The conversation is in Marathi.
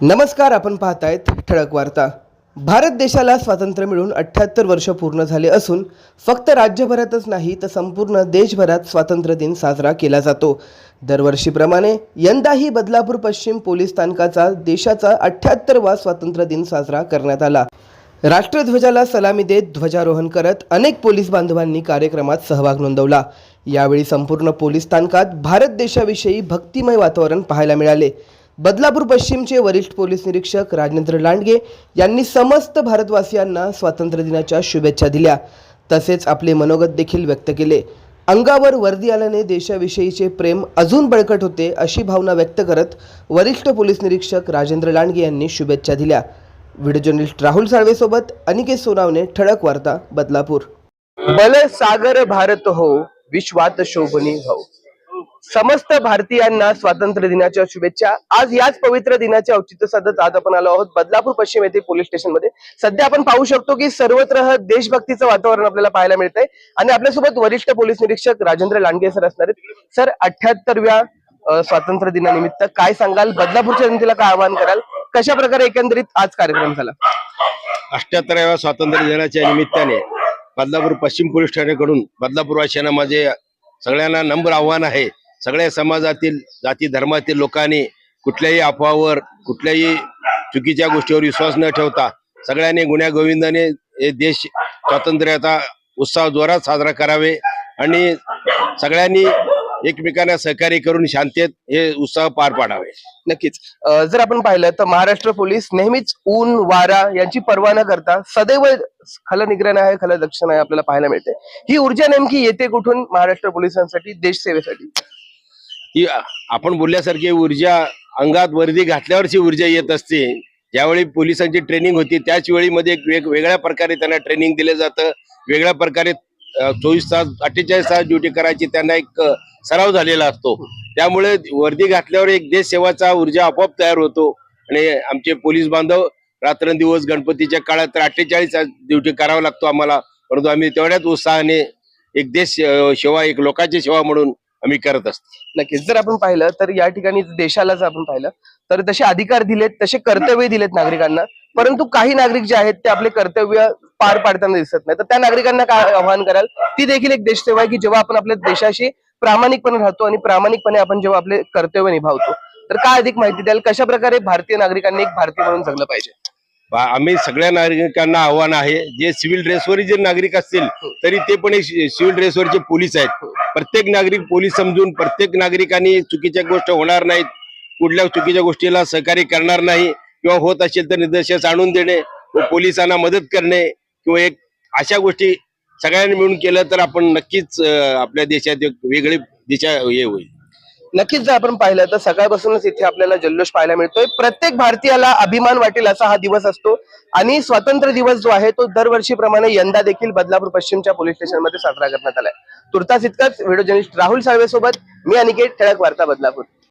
नमस्कार आपण पाहतायत ठळक वार्ता. भारत देशाला स्वातंत्र्य मिळून अठ्ठ्याहत्तर वर्ष पूर्ण झाले असून फक्त राज्यभरातच नाही तर संपूर्ण देशभरात स्वातंत्र्य दिन साजरा केला जातो. दरवर्षीप्रमाणे यंदाही बदलापूर पश्चिम पोलीस स्थानकाचा देशाचा अठ्ठ्याहत्तरवा स्वातंत्र्य दिन साजरा करण्यात आला. राष्ट्रध्वजाला सलामी देत ध्वजारोहण करत अनेक पोलीस बांधवांनी कार्यक्रमात सहभाग नोंदवला. यावेळी संपूर्ण पोलीस स्थानकात भारत देशाविषयी भक्तिमय वातावरण पाहायला मिळाले. बदलापूर पश्चिमचे वरिष्ठ पोलीस निरीक्षक राजेंद्र लांडगे यांनी समस्त भारतवासियांना स्वातंत्र्य दिनाच्या शुभेच्छा दिल्या. तसेच आपले मनोगत देखील व्यक्त केले. अंगावर वर्दी आल्याने देशाविषयीचे प्रेम अजून बळकट होते अशी भावना व्यक्त करत वरिष्ठ पोलीस निरीक्षक राजेंद्र लांडगे यांनी शुभेच्छा दिल्या. व्हिडिओ जर्नलिस्ट राहुल साळवेसोबत अनिकेत सोनावणे ठळक वार्ता बदलापूर. बल सागर भारत हो विश्वात शोभनी भाऊ समस्त भारतीयांना स्वातंत्र्य दिनाच्या शुभेच्छा. आज याच पवित्र दिनाचे औचित्य साधत आज आपण आलो आहोत बदलापूर पश्चिम येथे पोलीस स्टेशनमध्ये. सध्या आपण पाहू शकतो की सर्वत्र देशभक्तीचं वातावरण आपल्याला पाहायला मिळतंय. आणि आपल्यासोबत वरिष्ठ पोलीस निरीक्षक राजेंद्र लांडगे सर असणार आहेत. सर अठ्याहत्तरव्या स्वातंत्र्य दिनानिमित्त काय सांगाल? बदलापूरच्या जनतेला काय आवाहन कराल? कशा प्रकारे एकंदरीत आज कार्यक्रम झाला? अठ्याहत्तराव्या स्वातंत्र्य दिनाच्या निमित्ताने बदलापूर पश्चिम पोलीस ठाण्याकडून बदलापूर वासियांना माझे सगळ्यांना नम्र आव्हान आहे. सगळ्या समाजातील जाती धर्मातील लोकांनी कुठल्याही अफवावर कुठल्याही चुकीच्या गोष्टीवर विश्वास न ठेवता सगळ्यांनी गुन्ह्या गोविंदाने हे देश स्वातंत्र्याचा उत्साह जोरात साजरा करावे आणि सगळ्यांनी एकमेकांना सहकार्य करून शांततेत हे उत्साह पार पाडावे. नक्कीच. जर आपण पाहिलं तर महाराष्ट्र पोलीस नेहमीच ऊन वारा यांची पर्वा न करता सदैव खल खलनिग्रहण आहे खलदक्षण आहे आपल्याला पाहायला मिळते. ही ऊर्जा नेमकी येते कुठून? महाराष्ट्र पोलिसांसाठी देश सेवेसाठी. ती आपण बोलल्यासारखी ऊर्जा अंगात वर्दी घातल्यावरची ऊर्जा येत असते. ज्यावेळी पोलिसांची ट्रेनिंग होती त्याच वेळीमध्ये वेग वेगळ्या प्रकारे त्यांना ट्रेनिंग दिलं जातं. वेगळ्या प्रकारे चोवीस तास अठ्ठेचाळीस तास ड्युटी करायची त्यांना एक सराव झालेला असतो. त्यामुळे वर्दी घातल्यावर एक देश सेवाचा ऊर्जा आपोआप तयार होतो. आणि आमचे पोलीस बांधव रात्रंदिवस गणपतीच्या काळात तर अठ्ठेचाळीस तास ड्युटी करावा लागतो आम्हाला. परंतु आम्ही तेवढ्याच उत्साहाने एक देश सेवा एक लोकांची सेवा म्हणून आम्ही करत असतो. नक्कीच. जर आपण पाहिलं तर या ठिकाणी देशाला जर आपण पाहिलं तर तसे अधिकार दिलेत तसे कर्तव्य दिलेत नागरिकांना. परंतु काही नागरिक जे आहेत ते आपले कर्तव्य पार पाडताना दिसत नाही तर त्या नागरिकांना काय आवाहन कराल? ती देखील एक देशसेवा आहे की जेव्हा आपण आपल्या देशाशी प्रामाणिकपणे राहतो आणि प्रामाणिकपणे आपण जेव्हा आपले कर्तव्य निभावतो तर काय अधिक माहिती द्याल? कशा प्रकारे भारतीय नागरिकांनी एक भारतीय म्हणून जगलं पाहिजे? आम्ही सगळ्या नागरिकांना आव्हान आहे जे सिव्हिल ड्रेसवर जे नागरिक असतील तरी ते पण एक सिव्हिल ड्रेसवरचे पोलीस आहेत. प्रत्येक नागरिक पोलीस समजून प्रत्येक नागरिकांनी चुकीच्या गोष्ट होणार नाहीत कुठल्या चुकीच्या गोष्टीला सहकार्य करणार नाही किंवा होत असेल तर निदर्शनास आणून देणे व पोलिसांना मदत करणे किंवा एक अशा गोष्टी सगळ्यांनी मिळून केलं तर आपण नक्कीच आपल्या देशात एक वेगळी दिशा हे होईल. नक्कीच जर आपण पाहिलं तर सकाळपासूनच इथे आपल्याला जल्लोष पाहायला मिळतोय. प्रत्येक भारतीयाला अभिमान वाटेल असा हा दिवस असतो. आणि स्वातंत्र्य दिवस जो आहे तो दरवर्षीप्रमाणे यंदा देखील बदलापूर पश्चिमच्या पोलीस स्टेशनमध्ये साजरा करण्यात आलाय. तुर्तास इतकाच व्हिडिओ जर्नलिस्ट राहुल साळवे सोबत मी अनिकेत ठळक वार्ता बदलापूर.